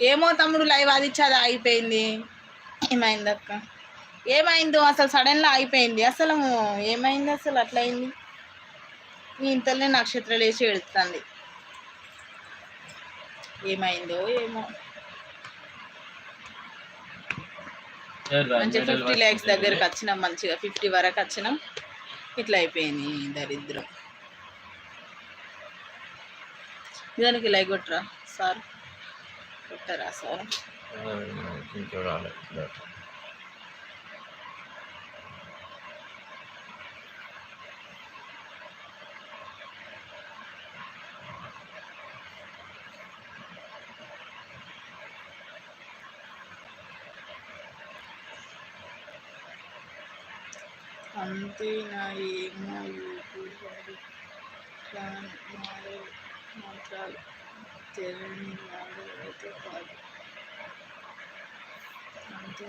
ఏమో తమ్ముడు లైవ్ అది ఇచ్చి అది ఆగిపోయింది. ఏమైంది అక్క? ఏమైందో అసలు సడన్గా ఆగిపోయింది. అసలు ఏమైంది అసలు అట్లా అయింది? ఈ ఇంతలోనే నక్షత్రాలు వేసి ఎడుతుంది ఏమైందో ఏమో. మంచిగా ఫిఫ్టీ ల్యాక్స్ దగ్గరకు వచ్చినాం మంచిగా ఫిఫ్టీ వరకు వచ్చినాం. ఇట్లా అయిపోయింది దరిద్రం. దానికి లైక్ కొట్టరా సార్. కొట్టరా సార్ చూడాలి అంతే నా ఏమో యూట్యూబ్ వాడు అయితే కాదు అంతే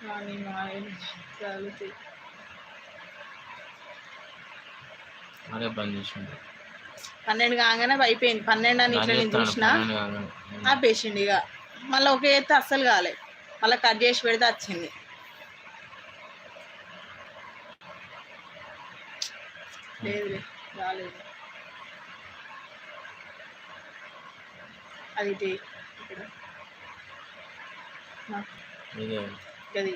కానీ అదే బంద్ చేసిండు. పన్నెండు కాగానే అయిపోయింది. పన్నెండు అని ఇట్లా నేను చూసిన ఆపేసిండు ఇక. మళ్ళీ ఒకే ఎత్తే అస్సలు కాలే. మళ్ళీ కట్ చేసి పెడితే వచ్చింది. లేదు రాలేదు. అది ఇక్కడ. గది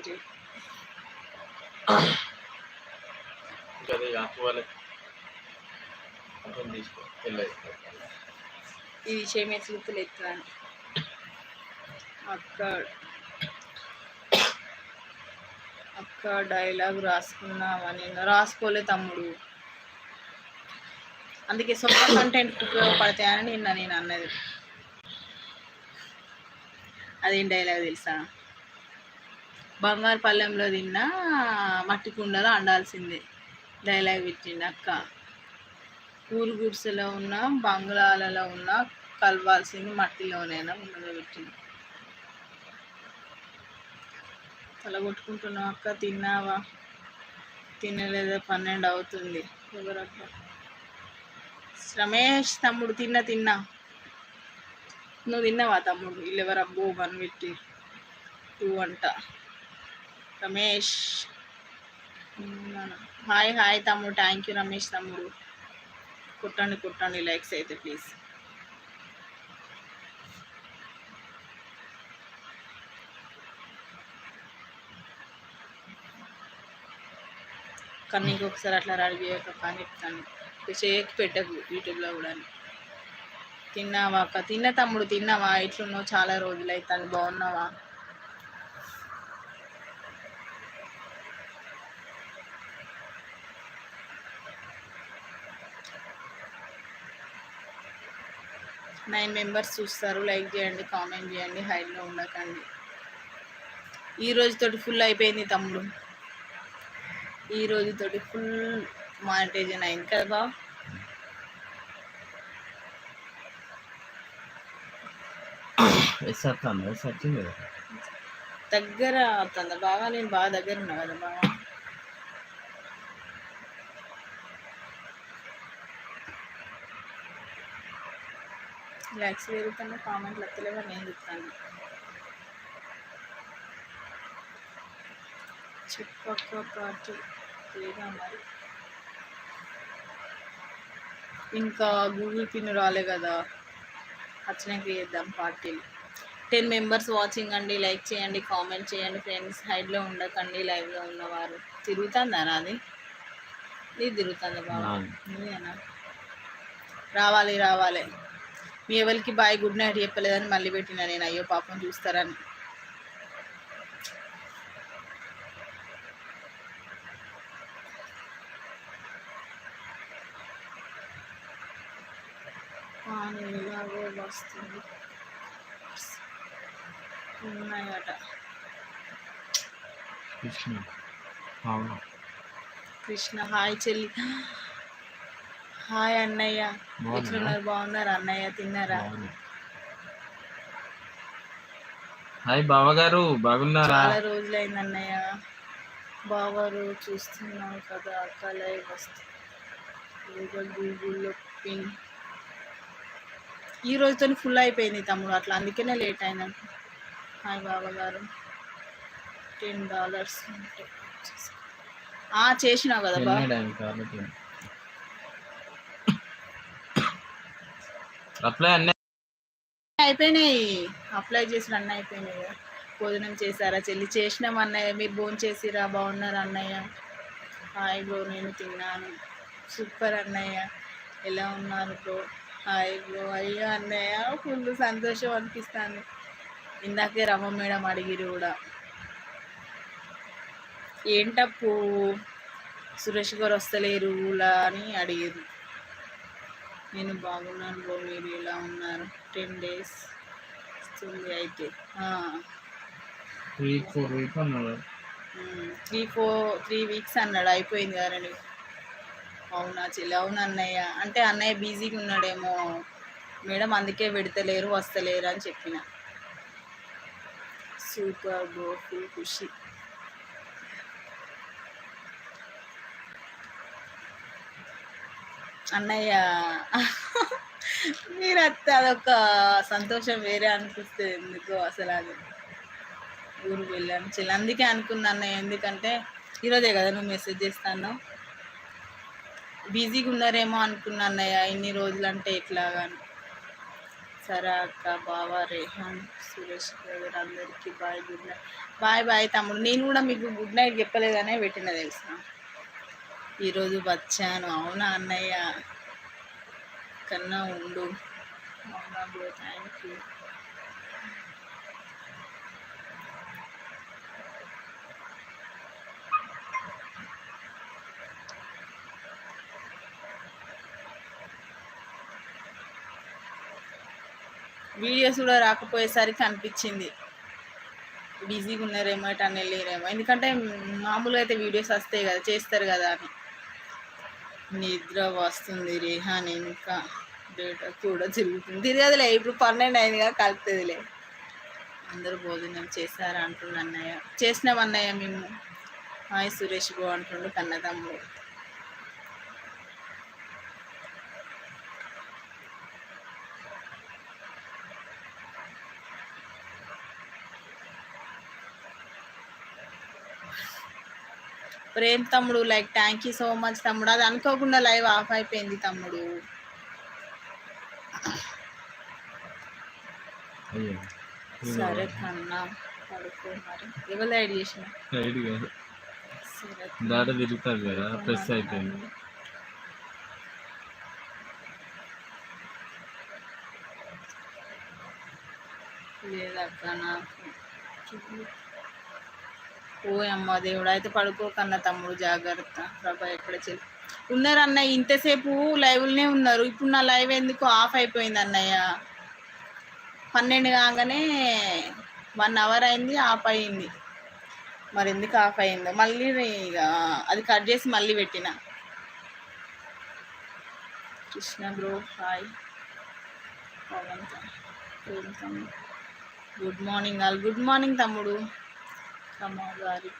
అర్థం తీసుకో. వెళ్ళేది ఇది చేమేసి గుర్తులు ఎత్తున్నాను అక్క. అక్క డైలాగ్ రాసుకున్నామని. రాసుకోలే తమ్ముడు. అందుకే సొంత కంటెంట్ ఉపయోగపడతాయని నిన్న నేను అన్నది. అదేం డైలాగ్ తెలుసా? బంగారు పల్లెంలో తిన్నా మట్టి కుండలో అండాల్సిందే డైలాగ్ పెట్టింది అక్క. ఊరు గుడిసెలో ఉన్న బంగ్లాలలో ఉన్న కలవాల్సింది మట్టిలోనైనా ఉండగా పెట్టింది తల కొట్టుకుంటున్నావు అక్క తిన్నావా? తినలేదా పన్నెండు అవుతుంది. ఎవరక్క? రమేష్ తమ్ముడు తిన్నా తిన్నా. నువ్వు తిన్నావా తమ్ముడు? వీళ్ళు అబ్బో వన్ పెట్టి టూ అంట. రమేష్. హాయ్ హాయ్ తమ్ముడు. థ్యాంక్ యూ రమేష్ తమ్ముడు. కుట్టండి కుట్టండి. లైక్స్ అయితే ప్లీజ్ కానీ నీకు ఒకసారి అట్లా రెడీ చేయక కానీ చెప్తాను చేయక పెట్టకు యూట్యూబ్లో కూడా తిన్నావా అక్క? తిన్న తమ్ముడు తిన్నావా? ఎట్లున్నావు? చాలా రోజులు అవుతుంది బాగున్నావా? నైన్ మెంబర్స్ చూస్తారు. లైక్ చేయండి కామెంట్ చేయండి హైలో ఉండకండి. ఈ రోజుతోటి ఫుల్ అయిపోయింది తమ్ముడు. ఈ రోజుతోటి ఫుల్ మానిటైజన్ అయింది కదా బావ? ఎస్ వస్తాను కదా? దగ్గర అవుతుంది బాగా నేను బాగా దగ్గర ఉన్నా కదా బాగా లైక్స్ పెరుగుతున్నా కామెంట్లు వస్తలేవో నేను చెప్తాను. చెప్పక్క పార్టీ లేదా మరి? ఇంకా గూగుల్ పిన్ రాలే కదా. వచ్చినాక చేద్దాం పార్టీలు. టెన్ మెంబర్స్ వాచింగ్ అండి లైక్ చేయండి కామెంట్ చేయండి ఫ్రెండ్స్ హైడ్లో ఉండకండి లైవ్లో ఉన్నవారు. తిరుగుతుందా నాది? ఇది తిరుగుతుంది బాబా? రావాలి రావాలి. మీ ఎవరికి బాయ్ గుడ్ నైట్ చెప్పలేదని మళ్ళీ పెట్టిన నేను. అయ్యో పాపం చూస్తారని. వస్తుంది. ఉన్నాయట. కృష్ణ. అవును. కృష్ణ హాయ్ చెల్లి. హాయ్ అన్నయ్య. బాగున్నారా? ఎట్లున్నారు? బాగున్నారు అన్నయ్య? తిన్నారా? హాయ్ బావగారు బాగున్నారా? చాలా రోజులైంది అన్నయ్య. బావారు చూస్తున్నావు కదా అక్క లైవ్ వస్తుంది గూగుల్ గూగుల్లో పిన్. ఈ రోజుతో ఫుల్ అయిపోయింది తమ్ముడు అట్లా అందుకనే లేట్ అయిందంట హాయ్ బాబా గారు. టెన్ డాలర్స్ చేసినావు కదా అప్లై అన్నీ అయిపోయినాయి. అప్లై చేసిన అన్న అయిపోయినాయి కదా. భోజనం చేశారా చెల్లి? చేసినాం అన్నయ్య. మీరు భోజనం చేసిరా? బాగున్నారు అన్నయ్య? హాయ్ బ్రో నేను తిన్నాను. సూపర్ అన్నయ్య. ఎలా ఉన్నారు బ్రో? Hi bro. అయ్యో అన్నయ్య ఫుల్ సంతోషం అనిపిస్తుంది. ఇందాకే రమ్మ మేడం అడిగిరు కూడా. ఏంటప్పు? సురేష్ గారు వస్తలేరు ఊలా అని అడిగారు నేను బాగున్నాను బ్రో మీరు ఎలా ఉన్నారు? టెన్ డేస్ వస్తుంది అయితే. Three four three four three weeks అన్నాడు. అయిపోయింది కదా నీకు అవునా చెల్లి అవును అన్నయ్య? అంటే అన్నయ్య బిజీగా ఉన్నాడేమో. మేడం అందుకే పెడతలేరు వస్తలేరు అని చెప్పిన. సూపర్ గోపి ఖుషి అన్నయ్య మీరు అత్త అదొక సంతోషం వేరే అనిపిస్తుంది ఎందుకో అసలు అది? ఊరు వెళ్ళాను. చెల్లి అందుకే అనుకున్నా అన్నయ్య ఎందుకంటే ఈరోజే కదా నువ్వు మెసేజ్ చేస్తాను బిజీగా ఉన్నారేమో అనుకున్నా అన్నయ్య ఇన్ని రోజులు అంటే ఎట్లాగాను సరే అక్క బావా రేహాన్ సురేష్ గారు అందరికీ bye good night bye bye తమ్ముడు. నేను కూడా మీకు గుడ్ నైట్ చెప్పలేదనే పెట్టిన తెలుసా? ఈరోజు వచ్చాను. అవునా అన్నయ్య? కన్నా ఉండు. అవునా బ్రో థ్యాంక్ యూ వీడియోస్ కూడా రాకపోయేసరికి అనిపించింది. బిజీగా ఉన్నారేమో ఇటు అని వెళ్ళారేమో ఎందుకంటే మామూలుగా అయితే వీడియోస్ వస్తాయి కదా చేస్తారు కదా అని. నిద్ర వస్తుంది రేహాన్ ఇంకా. డేటా కూడా తిరుగుతుంది. తిరగదులే ఇప్పుడు పన్నెండు అయింది కదా కలుపుతుందిలే. అందరూ భోజనం చేశారు అంటుండు అన్నయ్య. చేసినాం అన్నయ్య మేము. హాయ్ సురేష్ గో అంటుండు కన్న ప్రేమ్ తమ్ముడు like thank you so much తమ్ముడు. అది అనుకోకుండా లైవ్ ఆఫ్ అయిపోయింది తమ్ముడు. సరే కన్నా పడుకో మరి. ఎవరు చేసిన కదా. ప్రెస్ అయిపోయింది. లేదక్క నాకు. ఓ అమ్మ దేవుడు అయితే పడుకోకన్న తమ్ముడు జాగ్రత్త. ప్రభా ఎక్కడ చెల్లి ఉన్నారు అన్నయ్య ఇంతసేపు లైవ్లోనే ఉన్నారు. ఇప్పుడు నా లైవ్ ఎందుకు ఆఫ్ అయిపోయింది అన్నయ్య పన్నెండు కాగానే వన్ అవర్ అయింది ఆఫ్ అయింది. మరి ఎందుకు ఆఫ్ అయిందో? మళ్ళీ ఇక అది కట్ చేసి మళ్ళీ పెట్టిన. Krishna bro hi. పవన్ తమ్ముడు. Good morning all. Good morning తమ్ముడు. రమ్మ గారికి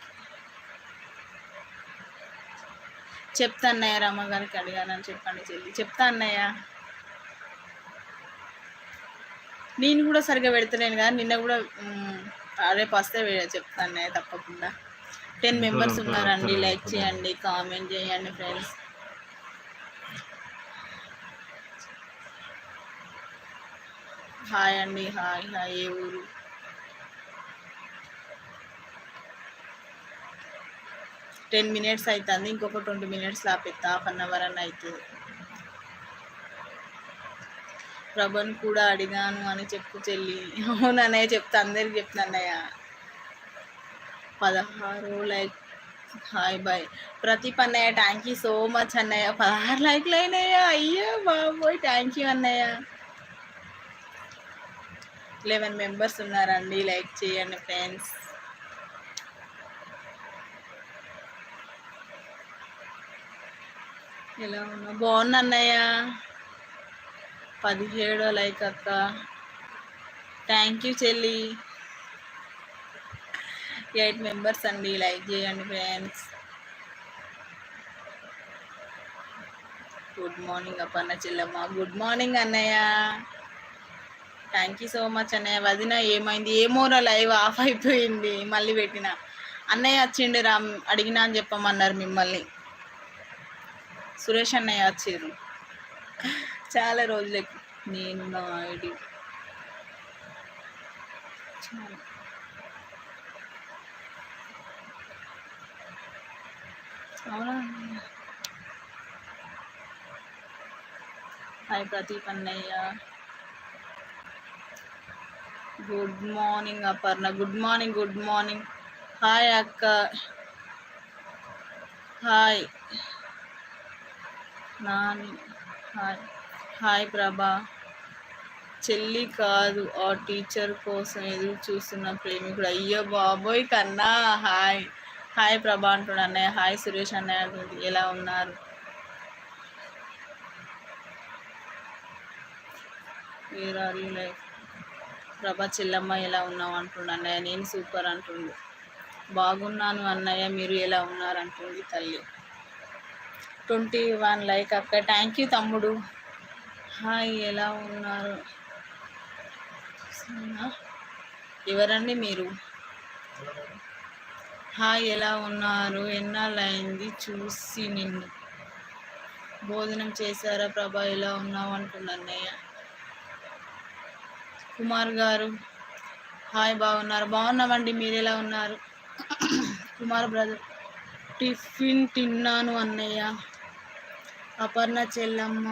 చెప్తా అన్నయ్య రమ్మ గారికి అడిగానని చెప్పండి చెల్లి. చెప్తా అన్నయ్య. నేను కూడా సరిగ్గా పెడతలేను కదా నిన్న కూడా రేపు వస్తే చెప్తా అన్నయ్య తప్పకుండా. టెన్ మెంబర్స్ ఉన్నారండి లైక్ చేయండి కామెంట్ చేయండి ఫ్రెండ్స్. హాయ్ అండి హాయ్ హాయ్ ఏ ఊరు? టెన్ మినిట్స్ అవుతుంది ఇంకొక ట్వంటీ మినిట్స్ లాపెత్తా హాఫ్ అన్ అవర్ అని అవుతుంది ప్రభను కూడా అడిగాను అని చెప్పు చెల్లి. అవునన్నయ్య చెప్తా అందరికి చెప్తా అన్నయ్య. పదహారు లైక్ హాయ్ బాయ్. ప్రదీప్ అన్నయ్య థ్యాంక్ యూ సో మచ్ అన్నయ్య. పదహారు లైక్లు అయినాయా? అయ్యో బాబోయ్ థ్యాంక్ యూ అన్నయ్య. లెవెన్ మెంబర్స్ ఉన్నారండి లైక్ చేయండి ఫ్రెండ్స్. ఎలా ఉన్నా? బాగున్నా అన్నయ్య పదిహేడో లైక్ అక్క. థ్యాంక్ యూ చెల్లి. ఎయిట్ మెంబర్స్ అండి లైక్ చేయండి ఫ్రెండ్స్. గుడ్ మార్నింగ్ అప్పన్న చెల్లమ్మ. గుడ్ మార్నింగ్ అన్నయ్య. థ్యాంక్ యూ సో మచ్ అన్నయ్య. వదిన ఏమైంది? ఏమోరా లైవ్ ఆఫ్ అయిపోయింది? మళ్ళీ పెట్టిన. అన్నయ్య వచ్చిండు రా అడిగినా అని చెప్పమన్నారు మిమ్మల్ని. సురేష్ అన్నయ్య వచ్చారు. చాలా రోజులకి నేను నా ఐడి. అవునా? హాయ్ ప్రదీప్ అన్నయ్య. Good morning Aparna. Good morning good morning. Hi అక్క. Hi. Nani hi hi Prabha. చెల్లి కాదు ఆ టీచర్ కోసం ఎదురు చూస్తున్న ప్రేమికుడు. అయ్యో బాబోయ్ కన్నా హాయ్ హాయ్ ప్రభా అంటున్నాడు అన్నయ్య. హాయ్ సురేష్ అన్నయ్య అంటుంది. ఎలా ఉన్నారు? వేర్ ఆర్ యూ లైక్ ప్రభా చెల్లమ్మ ఎలా ఉన్నావు అంటుండు అన్నయ్య. నేను సూపర్ అంటుండు. బాగున్నాను అన్నయ్య మీరు ఎలా ఉన్నారు అంటుంది తల్లి. ట్వంటీ వన్ లైక్ అక్క. థ్యాంక్ యూ తమ్ముడు. హాయ్ ఎలా ఉన్నారు? ఎవరండి మీరు? హాయ్ ఎలా ఉన్నారు? ఎన్నాళ్ళైంది చూసి నిన్ను. భోజనం చేశారా ప్రభా? ఎలా ఉన్నావు? అంటుంది అన్నయ్య. కుమార్ గారు. హాయ్ బాగున్నారు. బాగున్నామండి మీరు ఎలా ఉన్నారు? కుమార్ బ్రదర్ టిఫిన్ తిన్నాను అన్నయ్య. అపర్ణ చెల్లమ్మ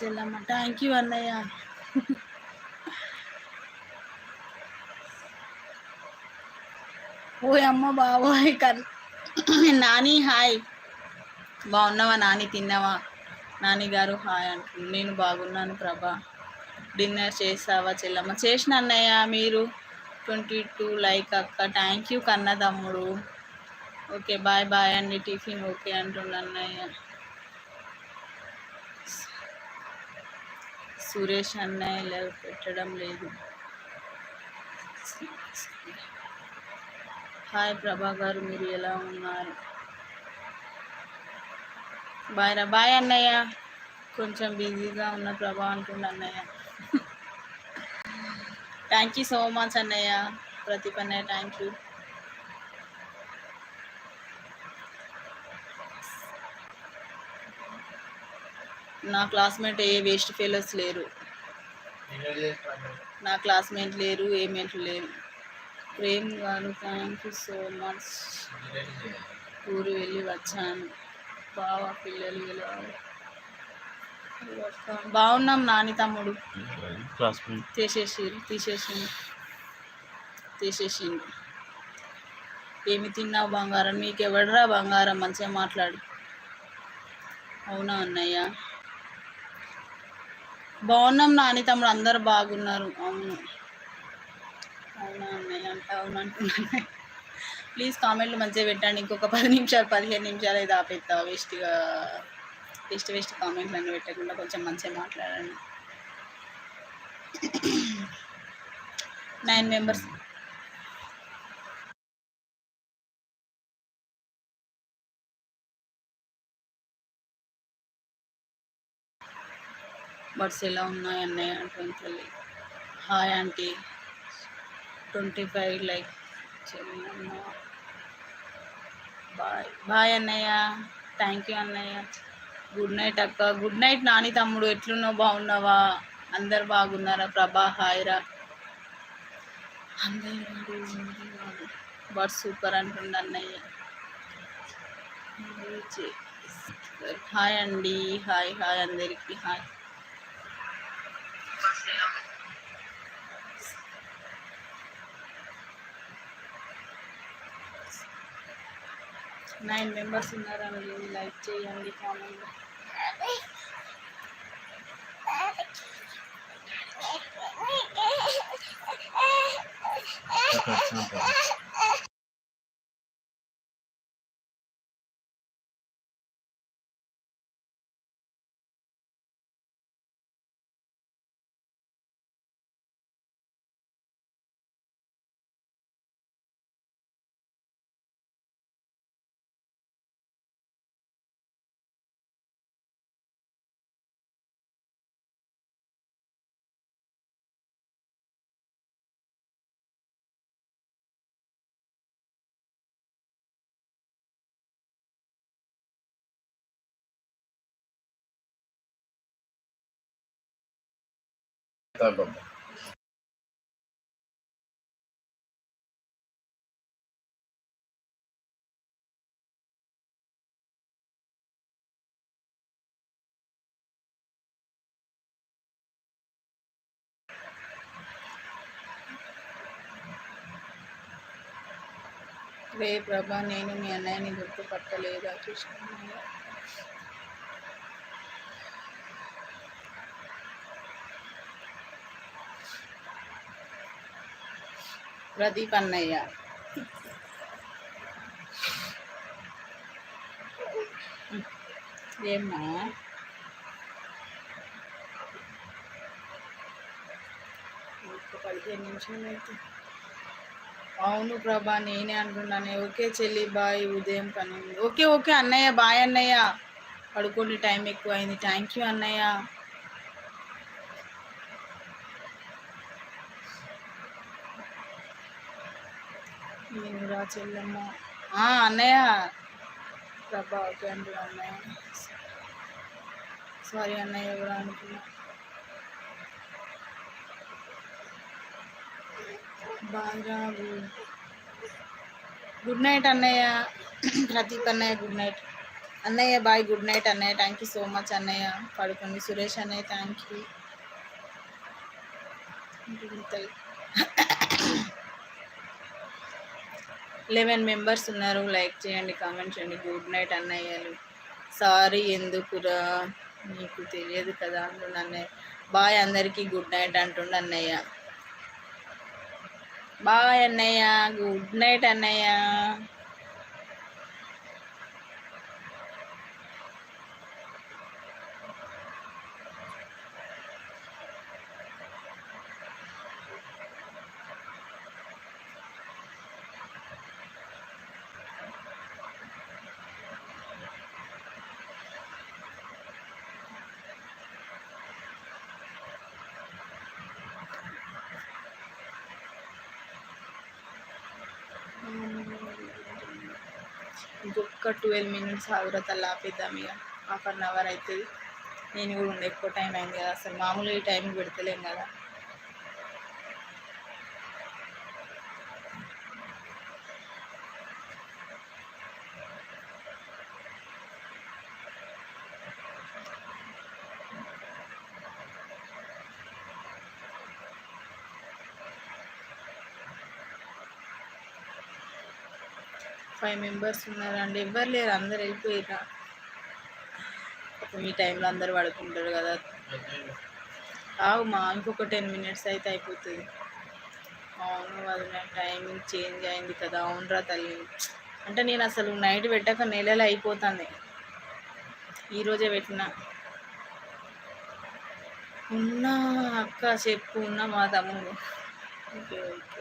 చెల్లమ్మ. థ్యాంక్ యూ అన్నయ్య. ఓ అమ్మ బాబోయ్ కన్ నాని హాయ్. బాగున్నావా నాని? తిన్నావా? నాని గారు హాయ్ అంటుంది నేను బాగున్నాను ప్రభా. డిన్నర్ చేసావా చెల్లమ్మ? చేసిన అన్నయ్య మీరు. ట్వంటీ టూ లైక్ అక్క. థ్యాంక్ యూ కన్న తమ్ముడు ఓకే బాయ్ బాయ్ అండి టిఫిన్ ఓకే అంటుండు అన్నయ్య సురేష్ అన్నయ్య లైవ్ పెట్టడం లేదు హాయ్ ప్రభా గారు మీరు ఎలా ఉన్నారు బాయ్ రా బాయ్ అన్నయ్య కొంచెం బిజీగా ఉన్న ప్రభా అంటుండు అన్నయ్య థ్యాంక్ యూ సో మచ్ అన్నయ్య ప్రదీప్ అన్నయ్య థ్యాంక్ యూ నా క్లాస్మేట్ ఏ వేస్ట్ ఫెలోస్ లేరు. నా క్లాస్మేట్ లేరు ఏమేంట్లు లేరు. ప్రేమ్ గారు థ్యాంక్ యూ సో మచ్ ఊరు వెళ్ళి వచ్చాను. బావా పిల్లలు ఇలా బాగున్నాం నాని తమ్ముడు. క్లాస్మేట్. తీసేసిరు తీసేసిండు. తీసేసిండు. ఏమి తిన్నావు బంగారం? మీకు ఎవడరా బంగారం? మంచిగా మాట్లాడు. అవునా అన్నయ్య? బాగున్నాం నాని తమ్ముడు అందరు బాగున్నారు. అవును. అవునా అన్నయ్య? అంట అవును అంటున్నాను. ప్లీజ్ కామెంట్లు మంచిగా పెట్టండి. ఇంకొక పది నిమిషాలు పదిహేను నిమిషాలు అయితే ఆపేస్తా వేస్ట్గా వేస్ట్ వేస్ట్ కామెంట్లు అన్నీ పెట్టకుండా కొంచెం మంచిగా మాట్లాడండి. నైన్ మెంబర్స్ బడ్స్ ఎలా ఉన్నాయి అన్నయ్య twenty hi aunty twenty five like bye bye అన్నయ్య థ్యాంక్ యూ అన్నయ్య. గుడ్ నైట్ అక్క గుడ్ నైట్ నాని తమ్ముడు ఎట్లున్నావు బాగున్నావా? అందరు బాగున్నారా? ప్రభా హాయ్ రా. అందరూ బట్ సూపర్ అంటుండ అన్నయ్య. హాయ్ అండి హాయ్ హాయ్ అందరికీ హాయ్. నైన్ మెంబర్స్ ఉన్నారండి లైక్ చేయండి కామెంట్ వచ్చినప్పుడు తగ్గదు రే ప్రభా నేను మీ అన్నయ్యని గుర్తుపట్టలేదా? చూసుకున్నాను ప్రదీప్ అన్నయ్య. ఏమ్మా? పదిహేను నిమిషాలు అయితే. అవును ప్రభా నేనే అంటున్నాను. ఓకే చెల్లి బాయ్ ఉదయం పని ఉంది ఓకే ఓకే అన్నయ్య బాయ్ అన్నయ్య. పడుకోండి టైం ఎక్కువ అయింది థ్యాంక్ యూ అన్నయ్య. నేను రా చెల్లెమ్మ. ఆ, అన్నయ్య. ప్రభా ఓకే అండి అన్నయ్య? సారీ అన్నయ్య ఎవరు అనుకున్నా బాగా గుడ్. నైట్ అన్నయ్య. ప్రదీప్ అన్నయ్య గుడ్ నైట్. అన్నయ్య బాయ్ గుడ్ నైట్ అన్నయ్య. థ్యాంక్ యూ సో మచ్ అన్నయ్య. పడుకోండి. సురేష్ అన్నయ్య థ్యాంక్ యూ లెవెన్ మెంబర్స్ ఉన్నారు. లైక్ చేయండి కామెంట్ చేయండి. గుడ్ నైట్ అన్నయ్యలు. సారీ ఎందుకురా? నీకు తెలియదు కదా అంటుండ అన్నయ్య. బాయ్ అందరికీ గుడ్ నైట్ అంటుండ అన్నయ్య. బాయ్ అన్నయ్య. గుడ్ నైట్ అన్నయ్య. ఇంకొక ట్వెల్వ్ మినిట్స్ ఆగురతల్లా ఆపేద్దాం ఇక. హాఫ్ అన్ అవర్ అవుతుంది నేను కూడా ఉండే ఎక్కువ టైం అయింది కదా అసలు. మామూలుగా ఈ టైంకి పెడతలేం కదా. ఫైవ్ మెంబర్స్ ఉన్నారండి ఎవ్వరు లేరు అందరు వెళ్ళిపోయారు మీ టైంలో అందరు పడుకుంటారు కదా. ఆవు మా ఇంకొక టెన్ మినిట్స్ అయితే అయిపోతుంది. అవును వదిలే టైమింగ్ చేంజ్ అయింది కదా. అవునరా తల్లి. అంటే నేను అసలు నైట్ పెట్టాక నెలలు అయిపోతుంది. ఈరోజే పెట్టిన. ఉన్నా అక్క చెప్పు ఉన్నా మా తమ్ముడు. Okay okay.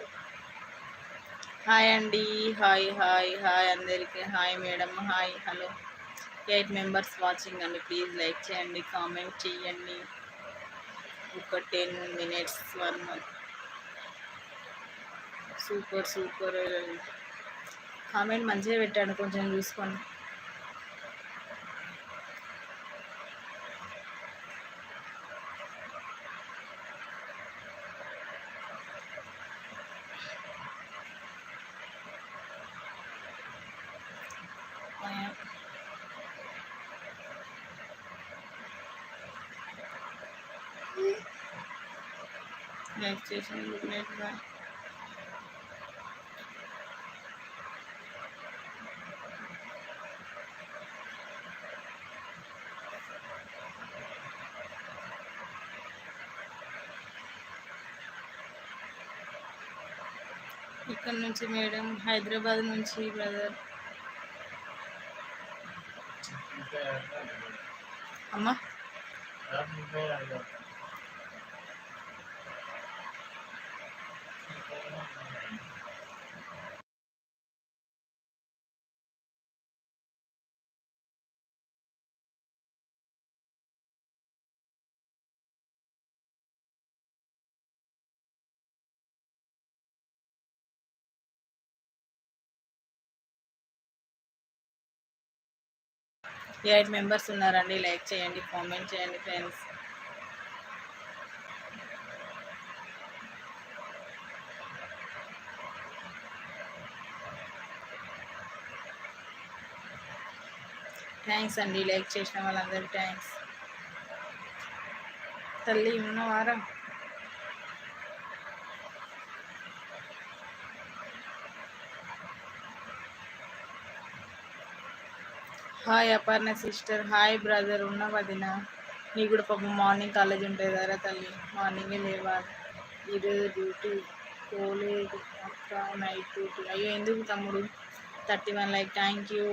హాయ్ అండి. హాయ్ హాయ్ హాయ్ అందరికీ. Hi madam hi hello. Eight members watching అండి. ప్లీజ్ లైక్ చేయండి కామెంట్ చేయండి. ఒక ten minutes one super super comment మంచిగా పెట్టాడు కొంచెం చూసుకోండి. లైక్ చేసి గుడ్ నైట్ బాయ్ ఇక్కడ నుంచి మేడం హైదరాబాద్ నుంచి బ్రదర్ అమ్మా? ఎయిట్ మెంబర్స్ ఉన్నారండి. లైక్ చేయండి కామెంట్ చేయండి ఫ్రెండ్స్. థ్యాంక్స్ అండి. లైక్ చేసిన వాళ్ళందరికీ థ్యాంక్స్ తల్లి ఉన్నవారా hi Aparna sister hi brother ఉన్న వదిన నీ కూడా పాపం మార్నింగ్ కాలేజ్ ఉంటుంది కదా తల్లి. మార్నింగే లేవాలి. ఈరోజు డ్యూటీ పోలేదు. అక్క నైట్ డ్యూటీ అయ్యో ఎందుకు తమ్ముడు? Thirty one like thank you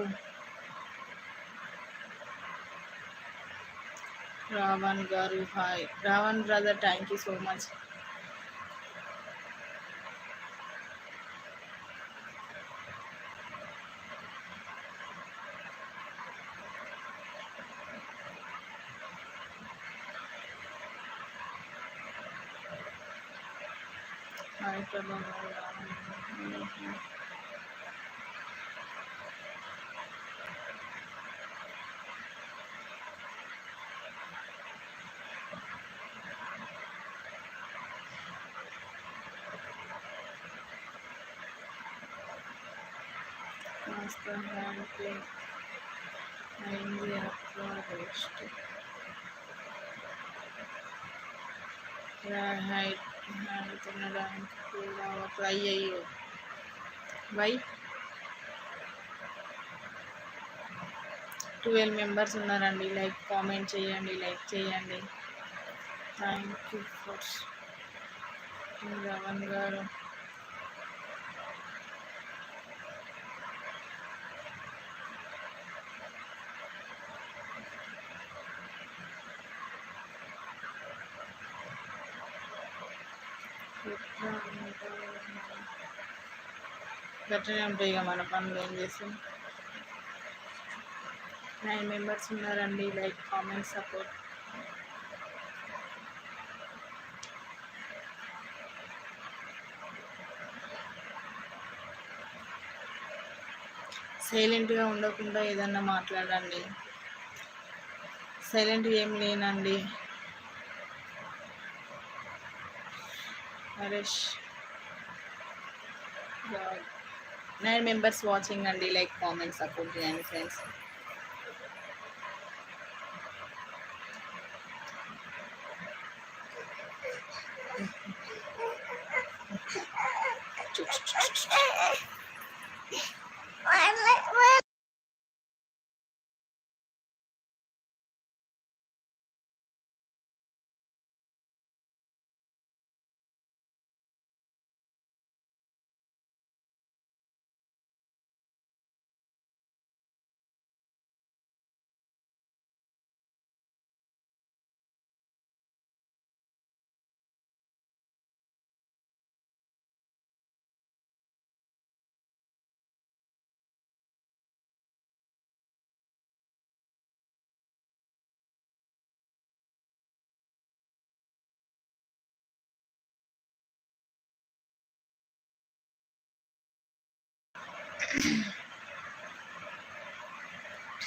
Ravan garu hi Ravan brother thank you so much hi Prabha కాస్త హ్యాండ్ ప్లే అయింది హైట్ తినడానికి కూడా ఒక అయ్యయ్యో వై ట్వెల్వ్ మెంబర్స్ ఉన్నారండి. లైక్ కామెంట్ చేయండి లైక్ చేయండి. Thank you for Ravan garu గట్లనే ఉంటాయి ఇక మన పనులు ఏం చేస్తాం. నైన్ మెంబర్స్ ఉన్నారండి లైక్ కామెంట్ సపోర్ట్ సైలెంట్గా ఉండకుండా ఏదన్నా మాట్లాడండి. సైలెంట్ ఏం లేనండి. హరీష్ నైన్ మెంబర్స్ వాచింగ్ అండి లైక్ కామెంట్ సపోర్ట్ చేయండి ఫ్రెండ్స్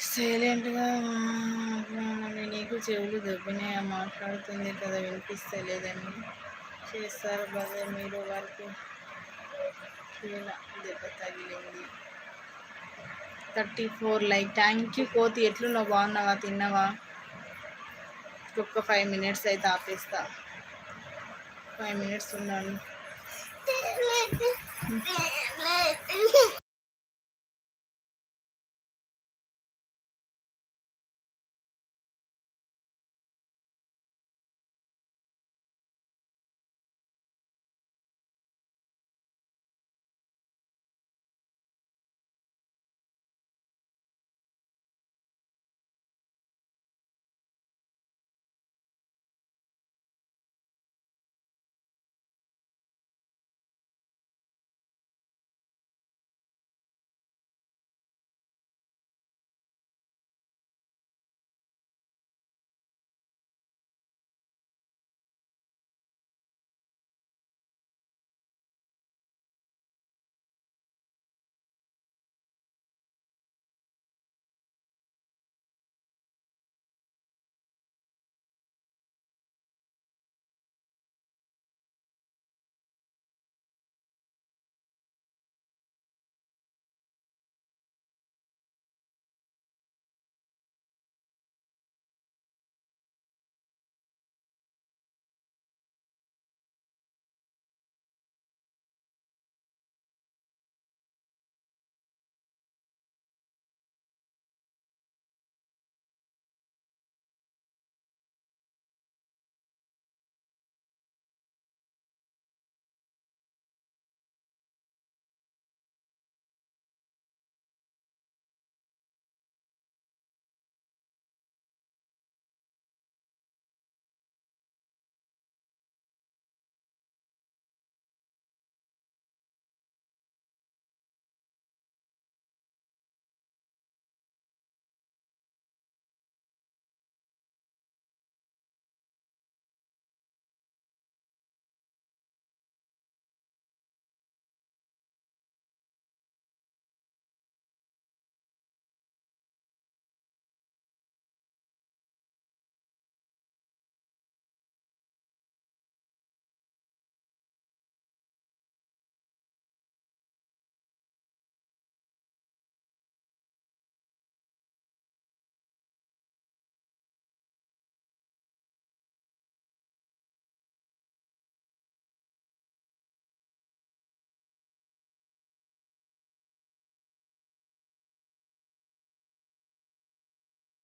సైలెంట్గా mm, నీకు చెవులు దెబ్బనే మాట్లాడుతుంది కదా వినిపిస్తలేదని. చేస్తారు బాగా మీరు వారికి దెబ్బ తగిలింది. Thirty four like thank you కోతి ఎట్లున్నావు? బాగున్నావా? తిన్నావా? ఒక్క ఫైవ్ మినిట్స్ అయితే ఆపేస్తా. ఫైవ్ మినిట్స్ ఉన్నాను.